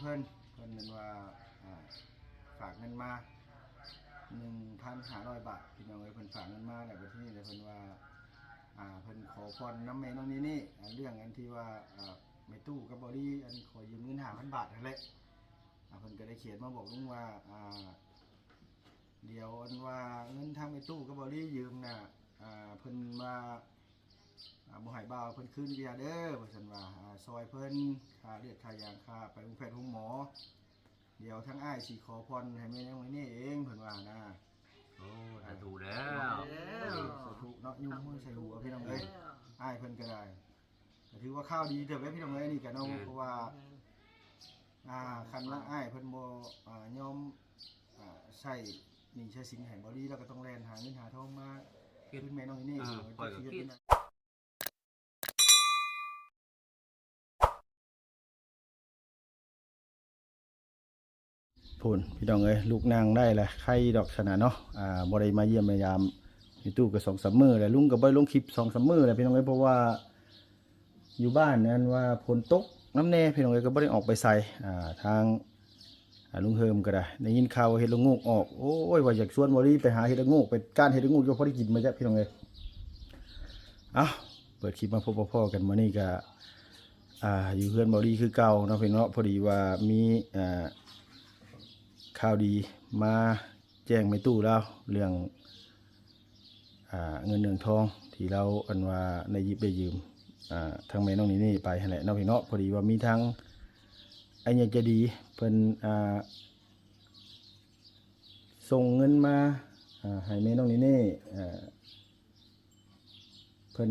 เพิ่นเพิ่นนั้นว่าอ่าฝากเงินมา1,500บาทพี่น้องเอ้ยเพิ่นฝากเงินมาแล้วก็ที่นี่เพิ่นว่าอ่าเพิ่นขอพรน้ำแม่น้องนี่นี่อ่าเรื่องอันที่ว่าอ่าแม่ตู้กับบอดี้อันขอยืมเงิน5,000บาทนั่นแหละอ่าเพิ่นก็ได้เขียนมาบอกลุงว่าอ่าเดี๋ยวอันว่าเงินทางแม่ตู้กับบอดี้ยืมน่ะอ่าเพิ่นว่า อ่าบ่ให้บ่าวเพิ่นคืนเบียร์เด้อว่าซั่นว่าอ่าซอยเพิ่นค่าเลือดค่ายางค่าไปโรงแพทย์โรงหมอ เดี๋ยวทั้งอ้ายสิขอพรให้แม่นางไว้นี่เองเพิ่นว่านะโอ้สาธุแล้วสาธุเนาะยุ่งมือใส่หัวพี่น้องเอ้ยอ้ายเพิ่นก็ได้ก็ถือว่าข้าวดีเด้อเว้ยพี่น้องเอ้ยนี่ก็เนาะเพราะว่า อ่าคันว่าอ้ายเพิ่นบ่อ่ายอมอ่าใช้หนี่ใช้สินให้บ่ดีแล้วก็ต้องแล่นหาเงินหาทองมาคืนแม่น้องนี่อ่าเดี๋ยวปล่อยก็จะคิเฮ็ ด ดเป็น พูนพี่น้องเอ้ยลูกนางได้แหละไข่ดอกชนะเนาะอ่าบ่ได้มาเยี่ยมมายามอยู่ตู้ก็สองสามมือแล้วลุงก็บ่ได้ลงคลิปสองสามมือแล้วพี่น้องเอ้ยเพราะว่าอยู่บ้านนั้นว่าฝนตกน้ำแน่พี่น้องเอ้ยก็บ่ได้ออกไปใส่อ่าทางลุงเฮิมก็ได้ได้ยินข่าวเฮ็ดละงูกออกโอ้ยว่าอยากชวนบรีไปหาเฮ็ดละงูกไปกานเฮ็ดละงูกอยู่พอได้กินมาจ้ะพี่น้องเอ้ยเอ้าเปิดคลิปมาพบพ่อกันมื้อนี้ก็อ่าอยู่เพื่อนบรีคือเก่าเนาะพี่เนาะพอดีว่ามีอ่า ข่าวดีมาแจ้งไม่ตู้แล้วเรื่องอเงินเนืองทองที่เราอันว่าในยิบได้ยืมทางแม่น้องนี่นี่ไปแหละเน้องพี่เนาะพอดีว่ามีทางไอ้เนี่ยจะดีเพิ่นส่งเงินมาให้แม่น้องนี่นี่เพิ่น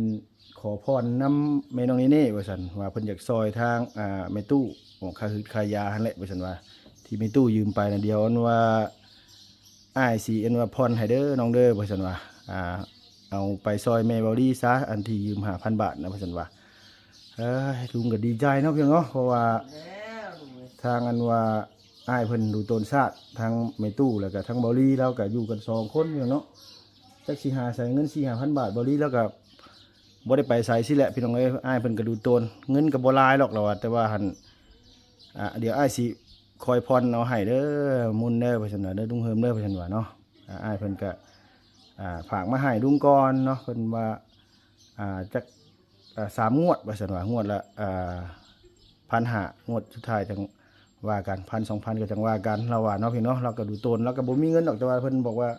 ขอพรนำแม่น้องนี่นี่ว่าซั่นว่าเพิ่นอยากซอยทางแม่ตู้ของคาคือค่ายาแหละว่าซั่นว่า ที่ไม่ตู้ยืมไปนะเดียวอันว่าไอ้ายสีอันว่าพรให้เด้อน้องเด้อพ่อสันว่าอ่าเอาไปซอยแม่เบอดี้ซะอันที่ยืมหาพันบาทนะพ่อสันว่าเอ้ยลุงก็ดีใจเนาะเพียงเนาะเพราะว่าทางอันว่าไอเพิ่นดูตนชาติทางแม่ตู้แล้วก็ทางเบอดี้แล้วก็อยู่กันสองคนเพียงเนาะจักสิหาใส่เงินสี่หาพันบาทเบอดี้แล้วก็บ่ได้ไปใส่สิแหละพี่น้องเอ้ยอ้เพิ่นก็ดูตนเงินก็บ่หลายหรอกเราแต่ว่าหันอ่าเดี๋ยวไอ้สิ คอยพรเอาให้เด้อมุนเด้อไปสันว่าเด้อดุงเฮิมเด้อไปสันว่าเนาะอ้ายเพิ่นก็อ่าฝากมาให้ดุงก่อนเนาะเพิ่นว่าอ่าจักสามงวดไปสันว่างวดละอ่าพันหางวดสุดท้ายจังว่ากันพันสองพันก็จังว่ากันเราว่าเนาะพี่เนาะเราก็ดูตนเราก็บ่มีเงินดอกแต่ว่าเพิ่นบอกว่า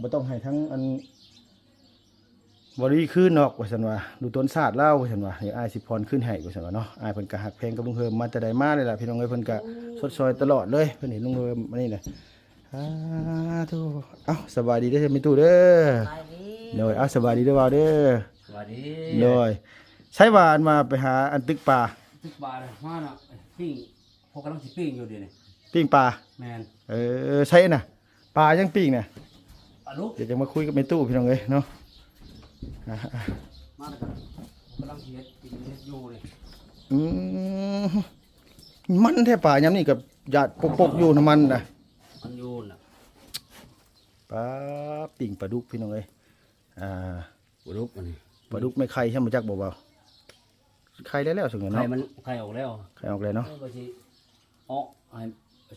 บ่ต้องให้ทั้งอัน บริคืนนอกว่าซั่นว่าดูต้นศาสตร์เล่าว่าซั่นว่าเดี๋ยวอ้ายสิพรขึ้นให้ว่าซั่นว่าเนาะอ้ายเพิ่นก็ฮักเพลงกับลุงเฮิมมาแต่ใดมาเลยล่ะพี่น้องเอ้ยเพิ่นก็สดซอยตลอดเลยเพื่อนเห็นลุงเริมมานี่เลยอ่าทุเอ้าสบายดีเด้อไม่ตู้เด้อไปดิโดยเอ้าสบายดีเด้อว่าวเด้อสวัสดีโดยใช้หวานมาไปหาอันตึกปลาทุกบาทมาน่ะปิ้งพวกกำลังสิปิ้งอยู่เดี๋ยวนี้ปิ้งปลาแมนเออใช่น่ะปลายังปิ้งน่ะปลาลูกเดี๋ยวจะมาคุยกับไม่ตู้พี่น้องเอ้ยเนาะอ่าอ่า มาแล้วกันกำลังสิเฮ็ดกินเฮ็ดอยู่เลยอืมมันแท้ปลายามนี่กับหยาดปกๆอยู่น้ำมันน่ะมันอยู่น่ะปลาปิ้งปลาดุกพี่น้องเอ้ยอ่าปลาลูกอันนี้ปลาดุกไม่ไข่ใช่ไหมจักบ่เบาไข่ได้แล้วสงเงินไข่เนาะมันไข่ออกแล้วไข่ออกเลยเนาะเออก็สิอ้อให้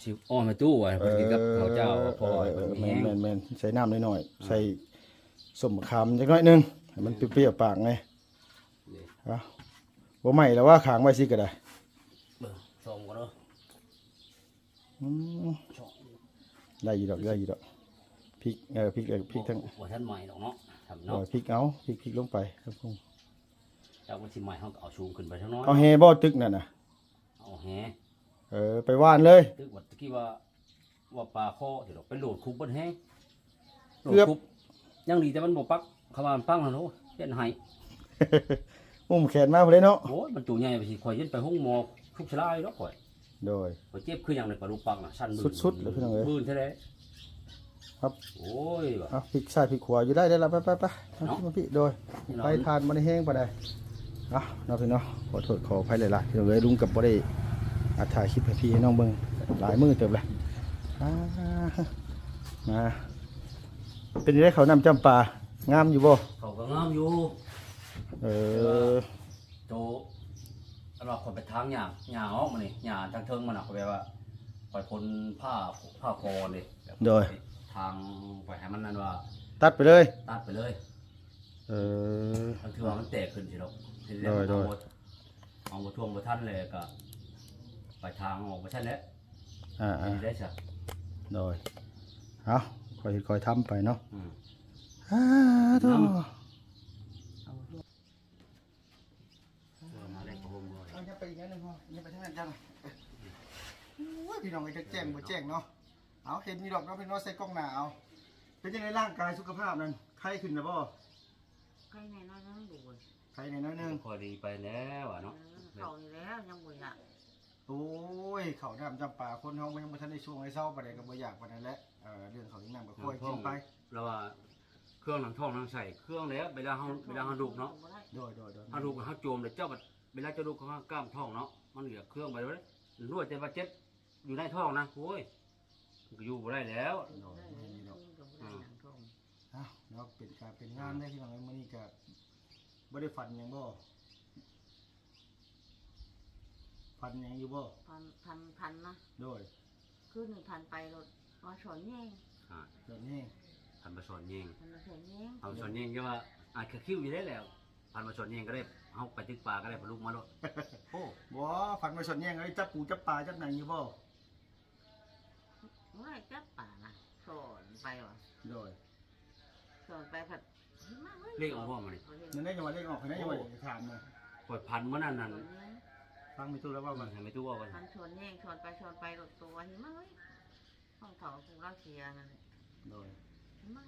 สิอ้อมาตู้ไว้เพิ่นกินกับข้าวเจ้าพอเออมันแมแห้นงแมนแมนใส่น้ำน้อยๆใส่ สมมะขามจักหน้อยหนึงให้มันเปรี้ยวๆปากไงเอาบ่ใหม่แล้วว่าขางไว้สิก็ได้เบิ่งส่งก็เด้ออืมส่งได้อยู่ดอกได้อยู่ดอกพริกเออพริกเออพริกทั้งบ่ทันใหม่ดอกเนาะทำเอาเนาะพริกเอาพริกพริกลงไปครับผมจากวันสิใหม่เฮาก็เอาชูงขึ้นไปข้างน้อยเอาแฮบ่ตึกนั่นน่ะเอาแหเออไปว่านเลย ตึกว่าตะกี้ว่าว่าปลาคอสิดอกไปโหลดคุกเบิ่นแห้งโหลดเกือบคุก ยังดีแต่มันบ่ปักเข้ามามันปังแล้วเนาะเฮ็ดให้อุ้มแขนมาพุ่นเลยเนาะ โอ้ยมันตัวใหญ่ไปสิข่อยยันไปห้องหมอทุกชลายเนาะข่อยโดย ข่อยเจ็บคือหยังในปลาลูกปังน่ะสั่นสุดๆเลยพี่น้องเอ้ย บื้นแท้ๆครับ โอ้ยว่ะ เอาพริกซ้ายพริกขวาอยู่ได้ได้ละไปไปไปมาเนาะพี่มาพี่โดยนี่เนาะไปทานมาในแห้งไปได้อะเนาะพี่เนาะขอโทษขออภัยหลายๆพี่น้องเอ้ยลุงกับบ่ได้อัดถ่ายคลิปให้พี่ให้น้องเบิ่งหลายมือเติบเลยอ่ามา เป็นยังไงเขาวนำจำปางามอยู่บ่เขาก็งามอยู่เออโตนว่าคนไปทางหญ้าหญ้าออกมานี่หญ้าทางเทิงมันน่ะเขาแบบว่าปล่อยพ้นผ้าผ้าคอนี่แบบโดยทางไปให้มันนั่นว่า ตัดไปเลยตัดไปเลยเออ มันถือว่ามันแตกขึ้นสิลูกทีแรกโดยโดย เอาบ่เอาบ่ท่วงบ่ทันเลยก็ไปทางออกบ่ทันแล้วอ่าอันนี้ได้ซะๆโดยเอาค อยเฮ็ดคอยทำไปเนาะอืม อ้าโตเออมาเล่นกับผมบ่เอาจะไปอีกนิดนึงพ่ออย่าไปทางนั้นจังโอ้ยพี่น้องไอ้จะแจ้งบ่แจ้งเนาะ เอาเห็นมีดอกเนาะพี่น้องใส่กล้องหน้าเอาเป็นยังไงร่างกายสุขภาพนั่นไข้ขึ้นนะบ่ใครในน้อยนั่งดูเไข้ในน้อยหนึงพอดีไปแล้วอะอเนาะอเขาอยู่แล้วยังบ่อยาก โอ้ยเขาน้ำจำปาคนเฮายังบ่ทันได้ช่วงให้เศร้าปานใดก็บ่อยากปานนั้นแหละเออเรื่องเขาวน้ำก็ค่อยกินไปแล้วว่าเครื่องหนังท้องหนังใส่เครื่องแล้วเวลาเฮาเวลาเฮาดูกเนาะโดยโดยโดยเฮาดูกเฮาโจมเลยเจ้าบัดเวลาเจะดูกเขากล้ามท้องเนาะมันเหลือเครื่องไปเลยรวดแต่ว่าเจ็บอยู่ในท้องนะโอ้ยมันก็อยู่บ่ได้แล้ว โดยไม่มีดอกอืมอ้าวเนาะเป็นการเป็นงานได้ที่น้องเอ้ยมื้อนี้ก็บ่ได้ฝันหยังบ่ ฝันหยังอยู่บ่พันพันพันนะโดยคือหนึ่งพันไปรถมาสอนแย่งอ่าเดี๋ยวนี้พันมาสอนยิงพันมาสอนแย่งเอาสอนยิงก็ว่าอาจจะคิ้วอยู่ได้แล้ว พันมาสอนยิงก็ได้เฮาไปตึกป่าก็ได้พลุกมาโลดโอ้บ่ฝันมาสอนแย่งไอ้จับปูจับปลาจับหนังอยู่บ่เมื่อไรจับป่านะสอนไปวะโดยสอนไปผัดเลขออกบ่มานี่นั่นได้จังหวะเลขออกนั่นได้จังหวะจะถามนะ ปล่อยพันมื้อนั้นนั่น ฟังมีตู้แล้วว่ามัมันนให้ไม่ตู้ว่ากันพันสอนแย่งสอนไปสอนไปรถตัวเห็นไหมห้องเขาคงเล่าเชียร์นั่นโดยเห็นไหม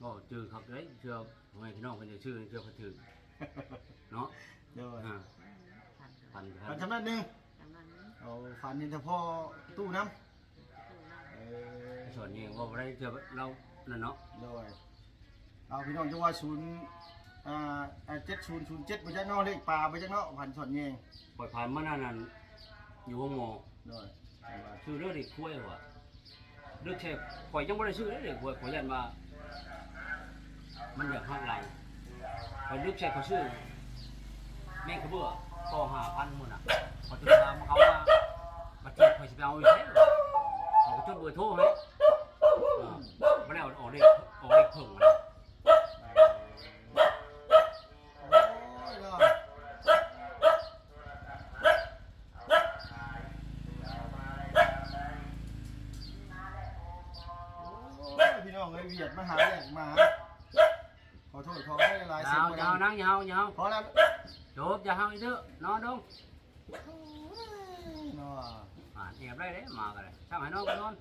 ก็จือครับเด้ยเชื่อพ่อแม่พี่น้องเพิ่นจะชื่อเชื่อเขาถือเนาะโดยอ่าพันพันพัฝันนทำนั้นหนึงจังนั้นนี้เอาฝันเห็นแต่พ่อตู้น้ตู้นั่นำเออสอนยิงว่าบ่ได้เชื่อเรานั่นเนาะโดยเอาพี่น้องจังหว่าศูนย์ อ่าเจ็ดศูนย์ศูนย์เจ็ดไปจักเนอกเลขปลาไปจักเนาะฝันสอนแย่งปล่อยพันมื้อนั้นนั่นอยู่ห้องหมอโดยจังหวะชื่อเรื่องเด็กคุยว่ะเรื่องแค่ข่อยยังบ่ได้ชื่อเลยเด็กคุยข่อยยันว่ามันอยากหักไหลข่อยนึกใช่เขาชื่อแม่งกระเบื้อต่อ5,000มื้อน่ะพอจะถามเขาว่าบัดนี้ข่อยสิไปเอาอยู่ไสเขาก็จดเบอร์โทรให้อ่าบ่ได้เอาออกเลขออกเลขเพิ่งมา โอ้ยเนาะโอ้ยพี่น้องเอ้ยเวียดมาหาแหลกมา ขอโทษขอให้หลายๆเสีย ยาง ว บ่ ยาว ดัง นั่งยาวยาว พอแล้ว จบอย่าเฮาอีกเด้อนอนดง เนาะ อ่าแอบได้เด้มาก็ได้ช่างให้นอนก็นอน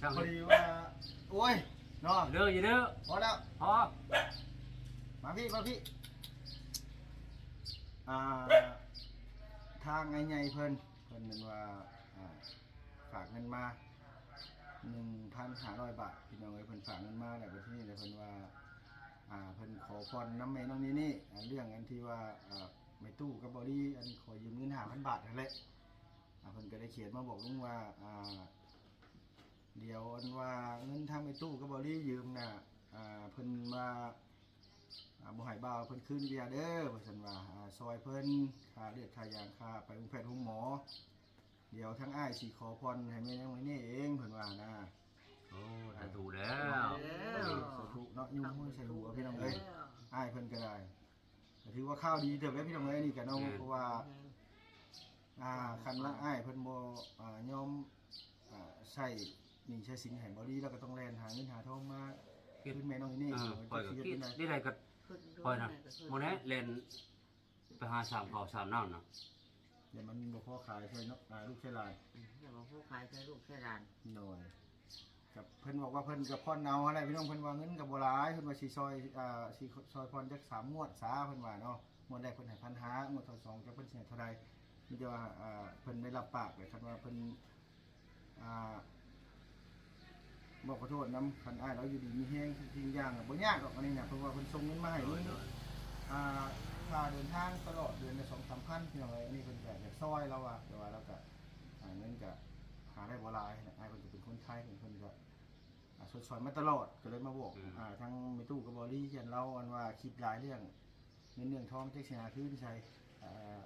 ช่างพอให้ดีว่าโอ้ยเนาะเด้ออย่าเด้อพอแล้วพอมาพี่มาพี่อ่าทางไอ้ใหญ่เพิ่นเพิ่นเป็นว่าอ่าฝากเงินมาหนึ่งพันห้าร้อยบาทพี่น้องเอ้ยเพิ่นฝากเงินมาแล้วก็ที่นี่เลยเพิ่นว่า อ่าเพิ่นขอพรน้ำแม่น้องนี่นี่อ่าเรื่องอันที่ว่าอ่าไม่ตู้กับบอดี้อันขอยืมเงินห้าพันบาทนั่นแหละอ่าเพิ่นก็ได้เขียนมาบอกลุงว่าอ่าเดี๋ยวอันว่าเงินทางไม่ตู้กับบอดี้ยืมน่ะอ่าเพิ่นว่าอ่าบ่ให้บ่าวเพิ่นคืนเบียเด้อว่าซั่นว่าอ่าซอยเพิ่นค่าเลือดค่ายางค่าไปโรงแพทย์โรงหมอ เดี๋ยวทั้งอ้ายสิขอพรให้แม่นางนี่เองเพิ่นว่านะ โอ้ถ้าถูกแล้ว สาธุเนาะยุ่งมือใส่หัวพี่น้องเอ้ยอ้ายเพิ่นก็ได้ก็ถือว่าข้าวดีเด้อเด้อพี่น้องเอ้ยนี่ก็เนาะเพราะว่า อ่าคันละอ้ายเพิ่นบ่อ่ายอมอ่าใช้หนี้ใช้สินให้บ่ดีแล้วก็ต้องแล่นหาเงินหาทองมาคืนแม่น้องนี่อ่านี่ปล่อยก็จะคิเฮ็ดดจังไดได้ไรก็ปล่อยนะโมเน่เล่นไปหาสามเผาสามน้ำนะเดี๋ยวมันบ่พอขายใช่เนาะอ่าลูกใช่ลายอย่ามาผู้ขายใช้ลูกใช้หลานหน่อย กับเพิ่นบอกว่าเพิ่นกับพ่อนเอาอะไรพี่น้องเพิ่นว่าเงินกับบ่หลายเพิ่นว่าสิซอยอ่าสิซอยพรจักสามงวดซาเพิ่นว่าเนาะงวดแรกเพิ่นให้พันห้างวดที่สองจะเพิ่นสิให้เท่าใดมีแต่ว่าอ่าเพิ่นได้รับปากเลยคันว่าเพิ่นอ่าบอกขอโทษนํคันอ้ายเราอยู่ดีมีแฮงจริงๆอย่างอะบ่ยากหรอกอันนี้น่ะเพราะว่าเพิ่นส่งเงินมาให้เพิ่นอ่าค่าเดินทางตลอดเดือนละ2-3,000พี่น้องเอ้ยอันนี้เพิ่นก็อยากซอยเราอะแต่ว่าเราก็อ่าเงินก็หาได้บ่หลายนะอ้ายเพิ่นก็เป็นคนไทยเพิ่นเพิ่นก็อ่า สดสอยมาตลอดก็เลยมาบอกอ่าทางเมตู้กับบอลี่เขียนเล่าอันว่าคิดหลายเรื่องเงินเรื่องทองจักสิหาคืนใส่อ่า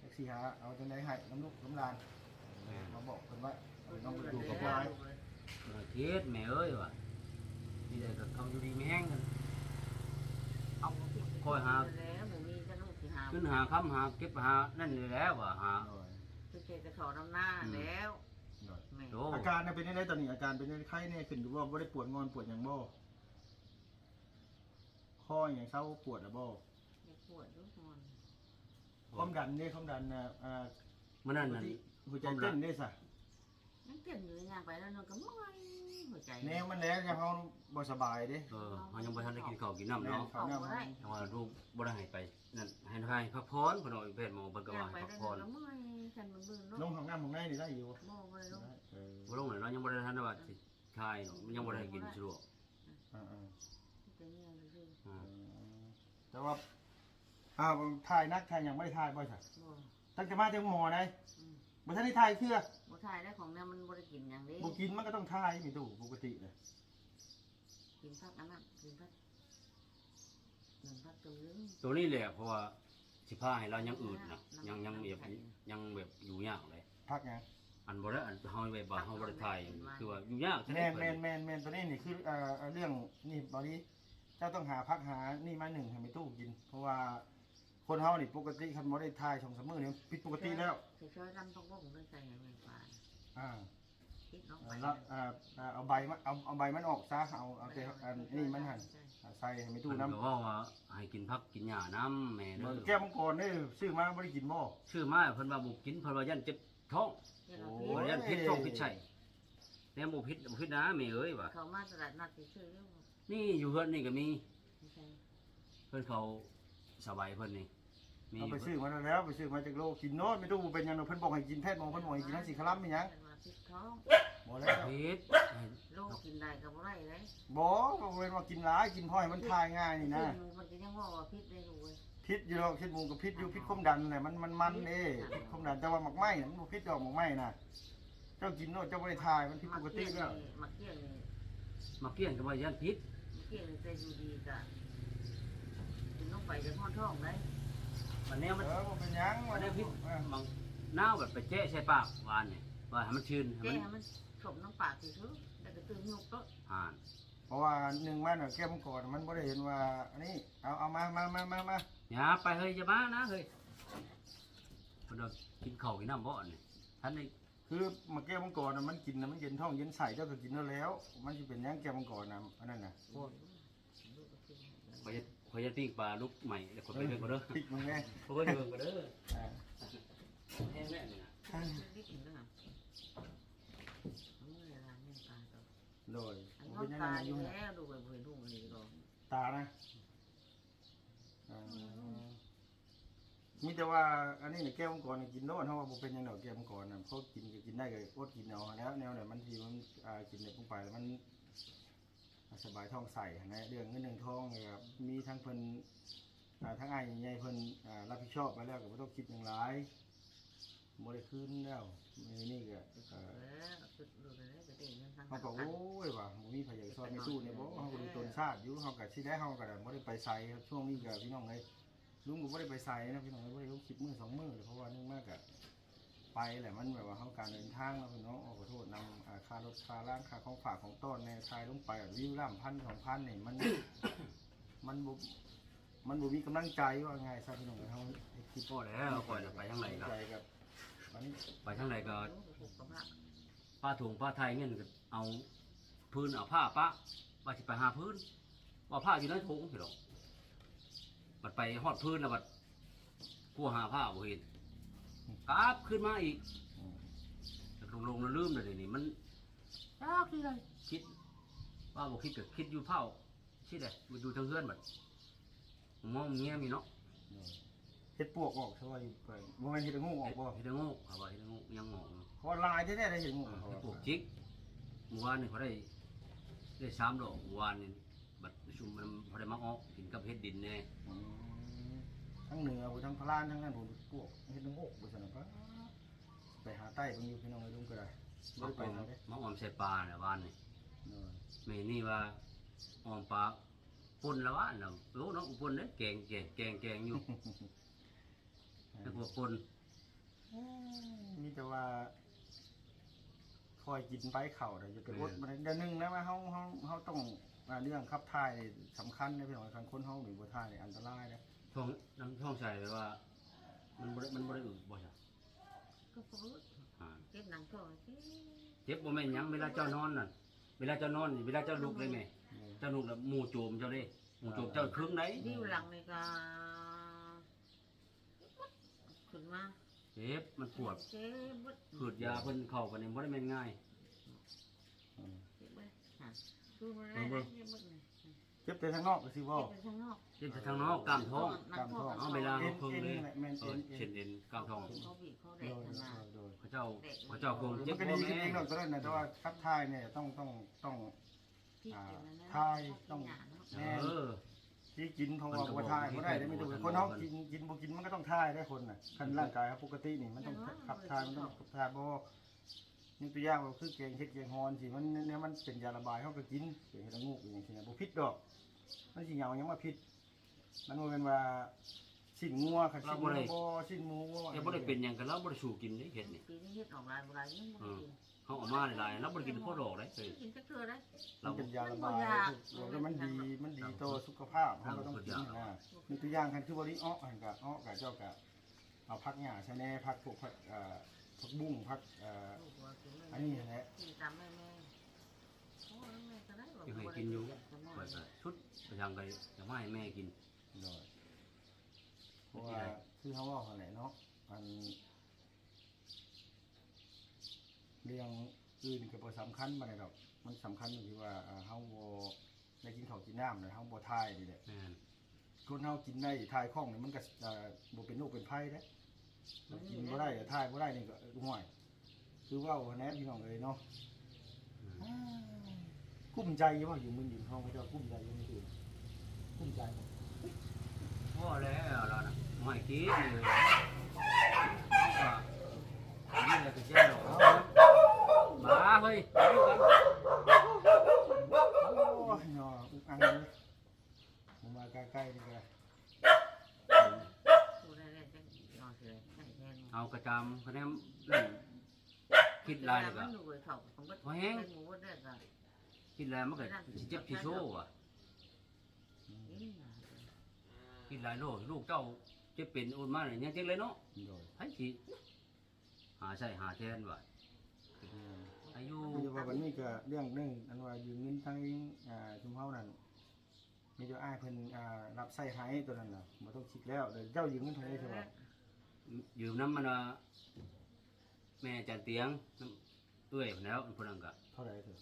จักสิหาเอาจังได๋ให้น้ำลูกน้ำหลานมาบอกเพิ่นว่าเอาน้องไปดูกับยายเออเทศแม่เอ้ยว่ะนี่ได้ก็เขาอยู่ดีไม่แห้งกัน เอาคอยหา แล้วบ่มีจะลูกสิหาขึ้นหาคำหาเก็บหานั่นนี่แหล้วว่ะหาโดยคือเจกระสอน้ำหน้าแล้วโดยแม่โตอาการน่ะเป็นยังไงตอนนี้อาการเป็นยังไงไข้เนี่ยขึ้นหรือว่าบ่ได้ปวดงอนปวดหยังบ่คออย่างเศร้าปวดอะบ่เด็กปวดลูกนอนความดันเนี่ยความดันน่ะอ่ามันนั่นน่ะหัวใจเต้นได้ซะนั่งเต้นอยู่ย่างไปแล้วนอนก็เมื่อยหัวใจแนวมันแล้วจะเฮาบ่สบายเด้เออเขายังบ่ทันได้กินข้าวกินน้ำเนาะเขาเนี่ยมันแต่ว่าลูกบ่ได้ให้ไปนั่นให้ให้พักผ่อนเพิ่นเอาไปแพทย์หมอเพิ่นก็ย่าว่างไปให้พักแล้วผ่อนก็เมื่อย ฉันมันเบื่อลลูงกห้องน้ำห้องในนี่ได้อยู่โม่ไปเลยลูกเออบ่ลงเลยเนาะยังบ่ได้ทันได้ว่าสิทายเนาะมันยังบ่ได้กินสะดวกอ่าจะเงี้ยคืออ่าๆแต่ว่าอ้าวถ่ายนักถ่ายยังไม่ได้ถ่ายบ่ใช่โม่ตั้งแต่มาจากหมอได้อืมบ่ทันได้ถ่ายเทื่อบ่ทายได้ของเนี่ยมันบ่ได้กินอย่างนี้บ่กินมันก็ต้องถ่ายนี่ตู่ปกติเลยกินพักอันนั้นกินพักหนึ่งพักตัวนึงตัวนี้แหละเพราะว่า สิพาให้เรายังอืดนะยังยังแบบยังแบบอยู่ยากเลย พักหยังอันบ่ได้อันเฮาแบบว่าเฮาบ่ได้ทายคือว่าอยู่ยากแม่นแม่นแม่นแม่นตัวนี้นี่คือเอ่อเรื่องนี่บอดี้เจ้าต้องหาพักหานี่มาหนึ่งให้ไม่ตู้กิน เพราะว่าคนเฮานี่ปกติคันบ่ได้ถ่ายสองสามมื้อนี่ผิดปกติแล้ว ช่วยๆกันต้องบ่งด้วยใจอย่างไรป่านอ่า คิดน้องไปแล้วอ่าอ่าเอาใบมันเอาเอาใบมันออกซะเอาเอาแต่อันนี่มันหั่นอ่าใส่ให้ไม่ตู้ตู้น้ำน้ำก็ว่าว่าให้กินผักกินหญ้าน้ำแม่เด้อแก้วมังกรนี่ซื้อมาบ่ได้กินบ่ชื่อมาเพิ่นว่าบ่กินเพิ่นว่ายันเจ็บท้องเดี๋ยวเราโอ้บ่ยันพิษท้องพิษไส้แม่บ่พิษบ่พิษนะแม่เอ้ยว่ะเขามาตลาดนัดซื้อๆแล้วนี่อยู่เฮือนนี่ก็มีไม่ใช่เพิ่นเขาสบายเพิ่นนี่มีเอาไปซื้อมาแล้วไปซื้อมาจากโลกินโน้ตไม่ตู้เป็นหยังเนาะเพิ่นบอกให้กินแพทย์หมอเพิ่นบอกให้กินทั้งสิคลัมมีหยัง เป็นว่าพิษท้องบ่แล้วพิษลูกกินได้ก็บ่ได้เลยบ่ก็เว้นว่ากินหลายกินพ่อยมันทายง่ายนี่นะมันก็ยังว่าว่าพิษได้รู้เว้ยพิษอยู่ดอกพิษหมูกับพิษอยู่พิษความดันน่ะมันมันมันเด้พิษความดันแต่ว่าหมักไหม้น่ะมันบ่พิษดอกหมักไหม้น่ะเจ้ากินโน้ตเจ้าบ่ได้ทายมันผิดปกติแล้วมักเกี้ยงนี่มาเกี้ยนก็ว่ายันพิษมักเกี้ยงนี่ใจอยู่ดีจ้ะกินลงไปจะห้อนท้องเลยวันนี้มันเออบ่เป็นหยังวันนี้พิษเออบางหน้าวแบบไปเจ๊ใส่ปากหวานนี่ว่าให้มันชื้นให้เจ๊มันให้มันสมน้ำปากซื่อๆแล้วก็ตื่นยุกก็อ่านเพราะว่าหนึ่งมันน่ะแก้มก่อนมันบ่ได้เห็นว่าอันนี้เอาเอามามามามามาอย่าไปเฮ้ยอย่ามานะเฮ้ยเพิ่นเอากินข้าวกินน้ำบ่นี่ท่านนี่คือมาแก้มังกรน่ะมันกินน่ะมันเย็นท้องเย็นใส่เจ้าก็กินแล้วแล้ว มันสิเป็นหยังแก้มังกรน่ะอันนั้นน่ะขอยจะขอยจะปิ้งปลาลูกใหม่แล้วขอยไปเบิ่งก็เด้อพริกมึงไงขอยไปเบิ่งก็เด้ออ่าแห้งแน่นี่นะได้กินด้วยนะเอามือละลายเนี่ยตาต่อ โดยอันบ่นี้เป็นหยังตานั่นออยู่ยู่แล้วดูไปเห็นลูกนี่ก็ตานะอ่ามีแต่ว่าอันนี้เนี่ยแก้วมังกรนี่กินโน่นเพราะว่าบ่เป็นหยังดอกแก้วมังกรน่ะเขากินก็กินได้ก็อดกินเอาแล้ว แนวเนี่ยมันทีมันอ่ากินได้ลงไปแล้วมัน สบายท้องใส่นะเรื่องเงินเรื่องทองเนี่ยครับมีทั้งเพิ่นอ่าทั้งอ้ายใหญ่ๆเพิ่นอ่ารับผิดชอบมาแล้วก็บ่ต้องคิดอย่างหลายบ่ได้คืนแล้วมื้อนี้ก็เอ่อแล้วสุดดูเลยจะได้เงินทางเขาก็โอ้ยว่าบ่มีไผอยากซอยไม่ตู้เนี่ยบ่เฮาก็ดูตนชาติอยู่เฮาก็สิได้เฮาก็ได้บ่ได้ไปไสครับช่วงนี้ก็พี่น้องเอ้ยลุงก็บ่ได้ไปไสนะพี่น้องเอ้ยบ่ได้ลงคลิปมื้อสองมื้อเลยเพราะว่าเนื่องมากก็ไปแหละมันแบบว่าเฮาการเดินทางเนาะพี่น้องขอโทษนำอ่าค่ารถค่าล่างค่าของฝากของต้อนในทายลงไปอะวิวล่ำพันสองพันนี่มันมันบ่มันบ่มีกำลังใจว่าไงซะพี่น้องเอ้ยเฮาเฮ็ดคลิปพอแล้วก่อนจะไปทางไหนก็ใจกับมันไปทางไหนก็ กับพระป้าถุงป้าไทยเงี้ยก็เอาพื้นเอาผ้าป้าว่าสิไปหาพื้น ว่าผ้าอยู่ในถุงพี่ดอบัดไปฮอดพื้นแล้วบัดผู้หาผ้าบ่เห็นกราบขึ้นมาอีกอืมลงลงๆลืมเลยนี่มันยากที่ไรคิด ว่าบ่คิดก็คิดอยู่เผาคิดเลยมาดูทางเพื่อนบัดมองเงี้ยมีเนาะ เฮ็ดปวกออกซะว่าอยู่ไปบ่แม่นเฮ็ดให้งูออกบ่เฮ็ดให้โง่เขาว่าเฮ็ดให้โง่ยังงอกอยู่เพราะว่าลายแท้ๆได้เห็นงูเขาเฮ็ดว่าปลูกจิกเมื่อวานนี่เขาได้ได้สามดอกเมื่อวานนี่บัดประชุมมันเขาได้มาออกกินกับเฮ็ดดินแน่อืมทั้งเหนือบ่ทั้งพลานทั้งนั้นผมพวกเฮ็ดน้ำอกบ่ซั่นน่ะปะไปหาใต้เบิ่งอยู่พี่น้องไอ้ลุงก็ได้บ่มาได้อไปอมทางเด้มาออมใส่ปลาเนี่ยบ้านนี่เนาะแม่นี่ว่าออมปลาปนแล้ววะน่ะโอ้น้องอุปนเด้แกงแกงแกงแกงอยู่ แล้วก็ปนมีแต่ว่าคอยกินไปเข่าแต่จะไปอดแม่นมันเดือนหนึงแล้วว่าเฮาเฮาเฮาต้องอ่าเรื่องขับถ่ายนี่สำคัญนะพี่น้องคันคนเฮาหรือบ่ถ่ายนี่อันตรายนะช่องน้ำช่องใส่ไปว่า มันบ่ได้มันบ่ได้อึบ่ใช่ก็พูดอ่าเก็บหนังท้องเก็บเจ็บบ่แม่นหยังเวลาเจ้านอนน่ะ เวลาเจ้านอนนี่เวลาเจ้าลุกเลยแม่เจ้าลุกแล้วหมู่โจมเจ้าเด้หมู่โจมเจ้าครึ่งไหนดิ้วหลังนี่ก็ ขึ้นมาเจ็บมันปวดเจ็บบึดขืดยาเพิ่นเข้ากันนี่บ่ได้แม่นง่ายอืมเจ็บบึดฮะคือมันได้นะเจ็บบึดนี่เจ็บแต่ทางนอกก็สิบ่เจ็บไปข้างนอกเจ็บแต่ทางนอกกล้ามท้องหนังท้องเอาเวลาเอ็เขานเพิ่งเอ็นเลยนี่แหละแม่นเอเอ็อนเอ็เช่นนเอ็นกล้ามท้องเขาบีบเขาแดโดกยขนาดโดยเขาเจ้าเขาเจ้าคงมัเจ็บนก็บ่ดีขึ้นแม่เองหรอกตอนนั้นนะแต่ว่าขับถ่ายเนี่ยต้องต้องต้อง ที่เจ็บนั่นนะทายต้องหยาเนาะเออ ที่กินเพราะว่ามันก็บอกบ่ถ่ายบ่ได้ที่ได้ไม่ถูกเป็นคนเฮามันกินกินบ่กินมันก็ต้องถ่ายได้คนน่ะคันร่างกายเขาปกตินี่มันต้องขับถ่ายมันต้องขับถ่ายบ่นี่ตัวอย่างว่าคือแกงเฮ็ดแกงฮอนสิมันเนี่ยมันเป็นยาระบายเฮาก็กินเป็นเฮ็ดละงูกอย่างเงี้ยบ่ผิดดอกมันสิเหงายังมาผิด มันบ่แม่นว่าสิ้นงัวค่ะสิ้นงัวบ่สิ้นหมูบ่แต่บ่ได้เป็นหยังกันแล้วบ่ได้สู่กินได้เฮ็ดนี่ปีนี้เฮ็ดออกลายบ่ลายยังบ่ได้กิน เฮาเออกมาหลายๆแล้วบ่ได้กินพอดอกได้เออกินจักเทื่อได้มันเป็นยาระบายแล้วมันดีมันดีต่อสุขภาพเฮาก็ต้องกินนะมีตัวอย่างคันคือบริอ้อหั่นก็อ้อก็เจ้าก็เอาผักหญ้าใช่แน่ผักพวกผักเอ่อผักบุ้งผักเอ่อลูกว่ากินไม่อันนี้แหละกินตามแม่แม่โอ้ยแม่ก็ได้ว่ายังให้กินอยู่บ่ไว้ได้ก็ชุดไปทางไปจะมาให้แม่กินโดยเพราะว่าคือเขาว่าเขาแหละเนาะมัน เรื่องอื่นก็บ่สำคัญมาเลยดอก มันสำคัญอยู่ที่ว่าอ่าเฮาบ่ได้กินข้าวกินน้ำเลยเฮาบ่ทายนี่แหละแม่นคนเฮากินได้ทายคล่องนี่มันก็เอ่อบ่เป็นโรคเป็นภัยเด้มันกินบ่ได้ทายบ่ได้นี่ก็ห่วย คือเว่าแน่พี่น้องเอ้ยเนาะอืมกุ้มใจว่าอยู่มึงอยู่ห้องเขาเจ้ากุ้มใจอยังไม่ถูกกุ้มใจบ่พอแล้วล่ะนะไม่กินเลยก็นี่แหละก็แจ้งหรอกมา เฮ้ยอยู่กันโอ้ยเนาะอุกอังเลยผมมาใกล้ๆนี่ก็กูได้ได้จังนอนเอากระจำคะแนนเล่นคิดลายเลยมัก็นอยู่กับเขาพอแห้งเป็นหมูได้ก็คิดลายมันก็สิเจ็บสิโซ่อะคิดลายโลลูกเจ้าจ็บเป็นโอนมาเนี่ยยังเจ็บเลยเนาะให้สิหาใช่หาแทนว่ะ อายุคือว่าวันนี้ก็เรื่องหนึงอันว่ายืมเงินทางอ่าชุมเฮานั่นมีเจ้าอ้ายเพิ่นอ่ารับใช้ให้ตัวนั้นน่ะบ่ต้องคิดแล้วเดี๋ยวเจ้ายืมเงินเท่าไหร่ใช่บ่ยืมน้ำมันว่าแม่จันเตียงน้ำเอื้อยพุ่นแล้วพุ่นนั่นก็เท่าไหร่เถอะ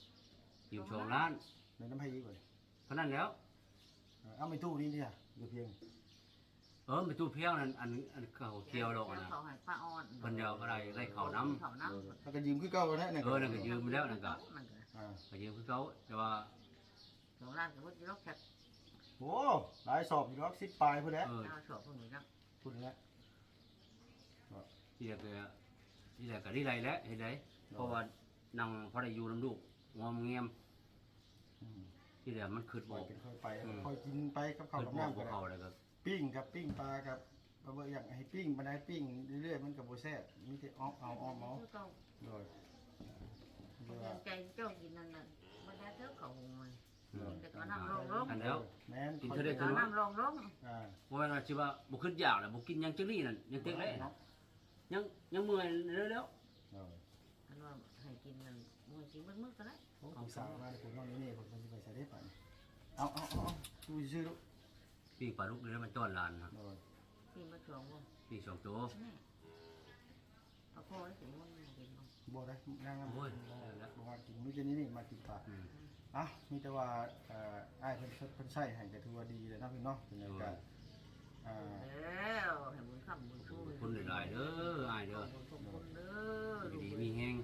ยืมสองล้านในน้ำให้อีกบ่เพราะนั้นแล้ว เออเอาไปตู้นี้เนี่ยอยู่เพียง เออไปตู้เพี้ยวนั่นอันอันเขาเคียวดอกอะนะเขาให้ป้าอ่อนเพิ่นเอาอะไรได้ข้าวน้ำเขาน้ำแล้วก็ยืมคือเก่าแล้วเนี่ยเออนั่นก็ยืมไปแล้วนั่นก็มันก็อ่าก็ยืมคือเขาแต่ว่าสองล้านก็ว่าจะล็อกแคปโอ้หลายสอบอยู่รอก10ปลายพุ่นแหล้วเออเอาสอบพวกนี้นะพุ่นแหล้วที่แรกก็ที่แรกก็ได้ไรแล้วเห็นไหมเพราะว่านั่งพอได้อยู่น้ำลูกงอมเงียมอืมที่แรกมันคืดปบล่ออยกเป็นค่อยไปอืมค่อยกินไปกับข้าวคืดกับบอกน้ำพกัวนกเขาเลยก็ ปิ้งกับปิ้งปลากับบ่เบิ่งอยากให้ปิ้งบ่ได้ปิ้งเรื่อยๆมันก็บ่แซ่บมีแต่อ้อมเอาอ้อมเอาเจ้าโดยโดยเรียว่านใจเจ้ากินนั่นน่ะมันได้เท่าเขาหงอืมแต่ก็น้ำลงลงอันแล้ว แม่นกินเท่าใดก็น้ำลงลงอ่าเพราะว่าชื่อว่าบุขึ้นยากเลยบุกินยังจังนี่นั่นยังเต็กเลยยังยังเมื่อยเร็วแล้วโดยอันว่าให้กินนั่นมือกินมือก็ได้โอ้ผู้สาวมาผมน้องนี่นี่ผมสิไปใส่ได้ป่ะนี่เอาเอาเอาเอาดูซื่อๆลูก ปีปลาลูกเลยมันต้อนลานนะโดยที่มาชมว่าปีสองตัวแม่เอาพ่อให้ถึงมันกินมั้ง บ่ได้นั่งนั่งโอ้ยบ่ได้แล้ว บ่ว่ากินมื้อนี้นี่มากินปลาอืม อะมีแต่ว่าเอ่ออ้ายเพิ่นเพิ่นใช้ให้ก็ถือว่าดีเลยเนาะพี่เนาะเป็นไงกันอ่าแล้วให้บุญคำบุญชูคนหลายๆเด้ออายเด้อบุญสมบุญเด้ออยู่ดีมีแห้ง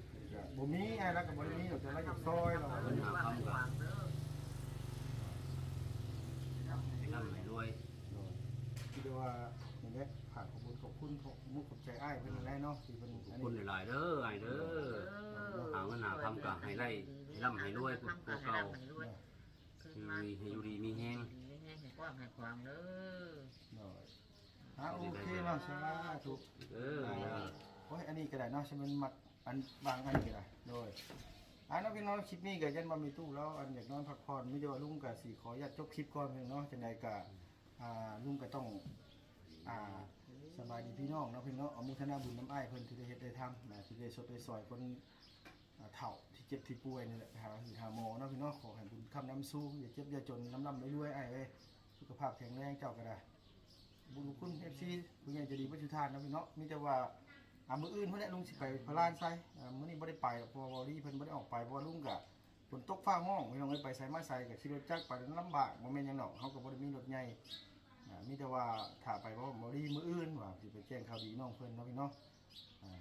บ่มีไอ้แล้วก็บ่ได้มีหรอกแต่ว่าอยากซอยเราเด้อว่าให้วางเด้อ ให้ร่ำให้รวย คิด ว่าอย่างนี้ฝากขอบคุณขอบคุณขอบมุกขอบใจอ้ายเพิ่นนั่นแหละเนาะที่เพิ่นอันคนนี้หลายๆเด้ออายเด้อ หาเงินหาคำกะให้ไล่ให้ร่ำให้รวยพวกเก่าให้อยู่ดีให้อยู่ดีมีแห้งมีแห้งกว้างให้กว้างเด้อหน่อยอะโอเคเนาะสาธุเออโอ้ยอันนี้ก็ได้เนาะใช่มันมักอันบางอันก็ได้โดยอ่าน้องพี่น้องคลิปนี้ก็ยันบ่มีตู้แล้วอันอยากนอนพักผ่อนไม่ได้ว่าลุงก็สิขออนุญาตจบคลิปก่อนเพียงเนาะจังไดก็อ่าลุงก็ต้อง อ่าสบายดีพี่น้องเนาะพี่น้องเอามุทนาบุญน้ำอ้ายเพิ่นที่ได้เฮ็ดได้ทำนะที่ได้สดได้ซอยคนอ่าเฒ่าที่เจ็บที่ป่วยนี่แหละไปหาหาหมอเนาะพี่น้องขอให้บุญคำน้ำสู้อย่าเจ็บอย่าจนน้ำร่ำไม่รวยๆอ้ายเอ้ยสุขภาพแข็งแรงเจ้าก็ได้ บุญคุณเอฟซีผู้ใหญ่ใจะดีพระชุทานนะพี่เนาะมีแต่ว่าอ่ามืออื่นเพิ่นแหละลุงสิไปพระลานไซอ่ามื้อนี้บ่ได้ไปหรอกเพราะว่าบอดี้เพิ่นบ่ได้ออกไปเพราะว่าลุงก็ฝนตกฟ้าห้องพี่น้องเอ้ยไปไสมาไสก็ขี่รถจักรไปลำบากบ่แม่นหยังดอกเฮาก็บ่ได้มีรถใหญ่ มีแต่ว่าถ้าไปเพราะว่าบอดี้มืออื่นว่าสิไปแจ้งข่าวดีน้องเพิ่นเนาะพี่เนาะอ่า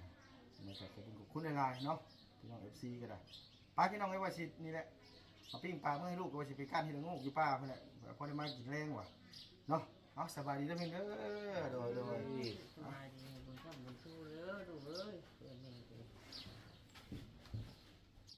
นี่ก็ขอบคุณขอบคุณหลายๆเนาะพี่น้อง FC ก็ได้ป้าพี่น้องเอ้ว่าสินี่แหละเอาปิ้งปลาเมื่อให้ลูกก็ว่าสิไปกั้นที่ละงูกอยู่ป้าเพิ่อนแหละพอได้มากินแรงว่ะเนาะเอาสบายดีเด้อเพิ่นเด้อโดยโดย สบายดีบุญข้ามบุญสู้เด้อดูกเอ้ย